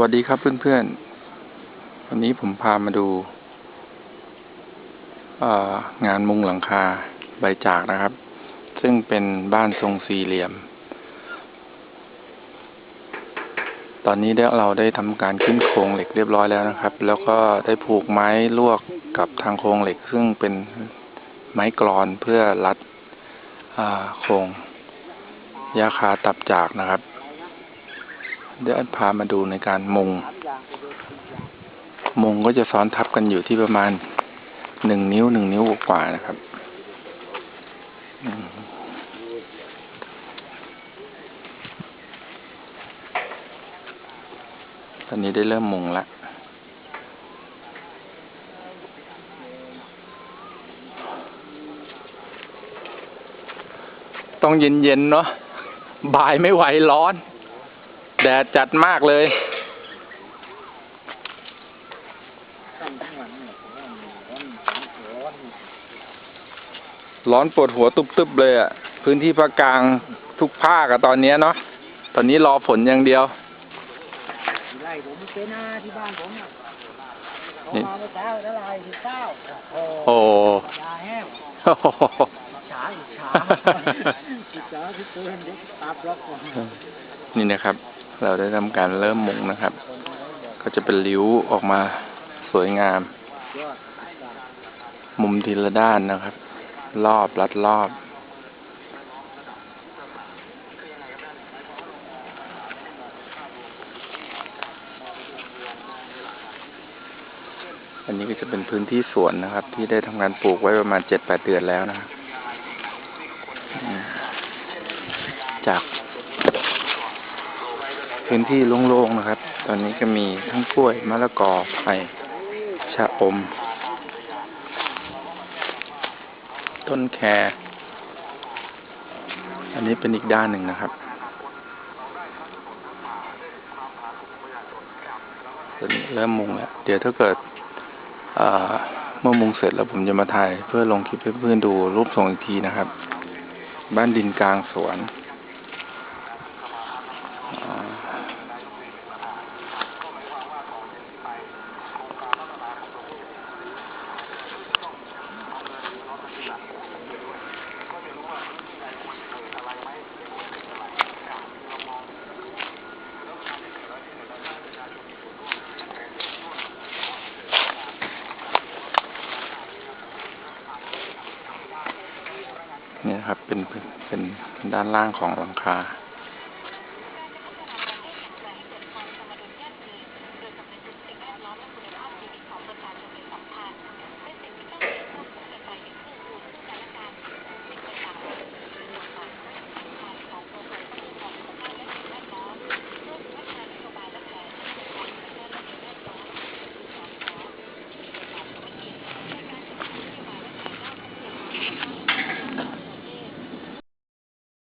วัสดีครับเพื่อนๆ วันนี้ผมพามาดูงานมุงหลังคาใบจากนะครับ ซึ่งเป็นบ้านทรงสี่เหลี่ยม ตอนนี้เราได้ทำการขึ้นโครงเหล็กเรียบร้อยแล้วนะครับ แล้วก็ได้ผูกไม้ลวกกับทางโครงเหล็ก ซึ่งเป็นไม้กรอนเพื่อรัดโครงยาคาตับจากนะครับ เดี๋ยวพามาดูในการมุงมุงก็จะซ้อนทับกันอยู่ที่ประมาณหนึ่งนิ้วหนึ่งนิ้วกว่านะครับตอนนี้ได้เริ่มมุงแล้วต้องเย็นๆเนาะบ่ายไม่ไหวร้อน แดดจัดมากเลย ร้อนปวดหัวตุบๆเลยอะ่ะ พื้นที่ภาคกลางทุกภาคอะตอนเนี้ยเนาะ ตอนนี้รอฝนอย่างเดียวไล่ผมเป็นหน้าที่บ้านผมอะเขานี่มาเมื่อเช้าแล้วลายสิบเก้าโอ้โอ้ยาแห้งโหฉาอิจฉาอิจฉาที่เตือนเด็กตาบล็อกก่อนนี่นะครับ เราได้ทำการเริ่มมุงนะครับ ก็จะเป็นริ้วออกมาสวยงาม มุมทีละด้านนะครับ รอบรัดรอบอันนี้ก็จะเป็นพื้นที่สวนนะครับ ที่ได้ทำการปลูกไว้ประมาณเจ็ดแปดเดือนแล้วนะครับ จาก พื้นที่โล่งๆนะครับ ตอนนี้ก็มีทั้งกล้วยมะละกอไผ่ชะอม ต้นแครอันนี้เป็นอีกด้านหนึ่งนะครับตอนนี้เริ่มมุงแล้ว เดี๋ยวถ้าเกิดเมื่อมุงเสร็จแล้วผมจะมาถ่าย เพื่อลงคลิปให้เพื่อนดูรูปทรงอีกทีนะครับ บ้านดินกลางสวน นี่ครับเป็นเป็นเป็นด้านล่างของหลังคา